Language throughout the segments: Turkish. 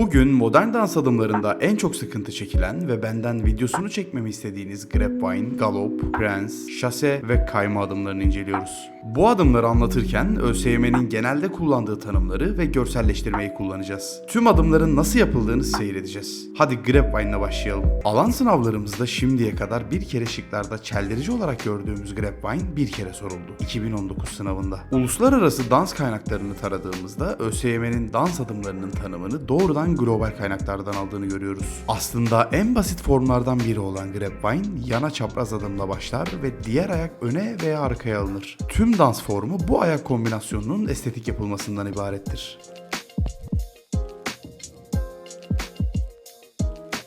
Bugün modern dans adımlarında en çok sıkıntı çekilen ve benden videosunu çekmemi istediğiniz Grapevine, Galop, Prance, Şase ve kayma adımlarını inceliyoruz. Bu adımları anlatırken ÖSYM'nin genelde kullandığı tanımları ve görselleştirmeyi kullanacağız. Tüm adımların nasıl yapıldığını seyredeceğiz. Hadi Grapevine'la başlayalım. Alan sınavlarımızda şimdiye kadar bir kere şıklarda çeldirici olarak gördüğümüz Grapevine bir kere soruldu. 2019 sınavında. Uluslararası dans kaynaklarını taradığımızda ÖSYM'nin dans adımlarının tanımını doğrudan global kaynaklardan aldığını görüyoruz. Aslında en basit formlardan biri olan Grapevine yana çapraz adımla başlar ve diğer ayak öne veya arkaya alınır. Tüm dans formu bu ayak kombinasyonunun estetik yapılmasından ibarettir.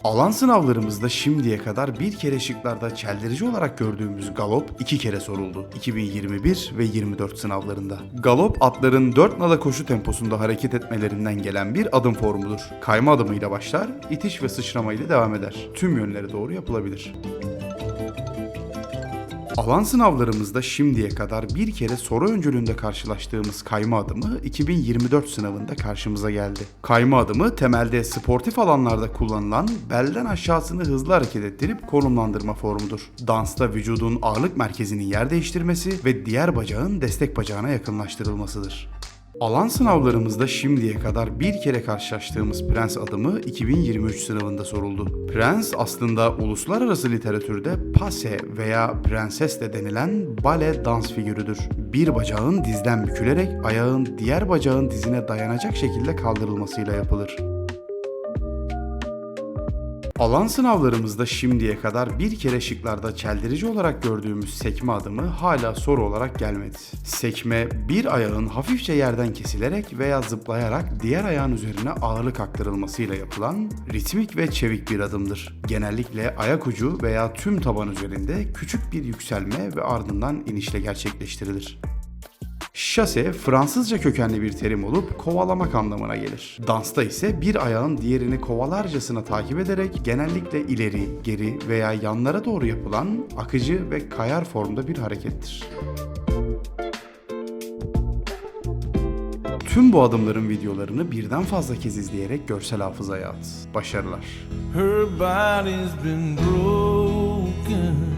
Alan sınavlarımızda şimdiye kadar bir kere şıklarda çeldirici olarak gördüğümüz galop iki kere soruldu. 2021 ve 24 sınavlarında. Galop atların 4 nala koşu temposunda hareket etmelerinden gelen bir adım formudur. Kayma adımıyla başlar, itiş ve sıçrama ile devam eder. Tüm yönlere doğru yapılabilir. Alan sınavlarımızda şimdiye kadar bir kere soru öncülüğünde karşılaştığımız kayma adımı 2024 sınavında karşımıza geldi. Kayma adımı temelde sportif alanlarda kullanılan belden aşağısını hızlı hareket ettirip konumlandırma formudur. Dansta vücudun ağırlık merkezinin yer değiştirmesi ve diğer bacağın destek bacağına yakınlaştırılmasıdır. Alan sınavlarımızda şimdiye kadar bir kere karşılaştığımız Prens adımı 2023 sınavında soruldu. Prens aslında uluslararası literatürde pase veya prenses de denilen bale dans figürüdür. Bir bacağın dizden bükülerek ayağın diğer bacağın dizine dayanacak şekilde kaldırılmasıyla yapılır. Alan sınavlarımızda şimdiye kadar bir kere şıklarda çeldirici olarak gördüğümüz sekme adımı hala soru olarak gelmedi. Sekme bir ayağın hafifçe yerden kesilerek veya zıplayarak diğer ayağın üzerine ağırlık aktarılmasıyla yapılan ritmik ve çevik bir adımdır. Genellikle ayak ucu veya tüm taban üzerinde küçük bir yükselme ve ardından inişle gerçekleştirilir. Şase Fransızca kökenli bir terim olup kovalamak anlamına gelir. Dansta ise bir ayağın diğerini kovalarcasına takip ederek genellikle ileri, geri veya yanlara doğru yapılan akıcı ve kayar formda bir harekettir. Tüm bu adımların videolarını birden fazla kez izleyerek görsel hafızaya at. Başarılar. Her body's been broken.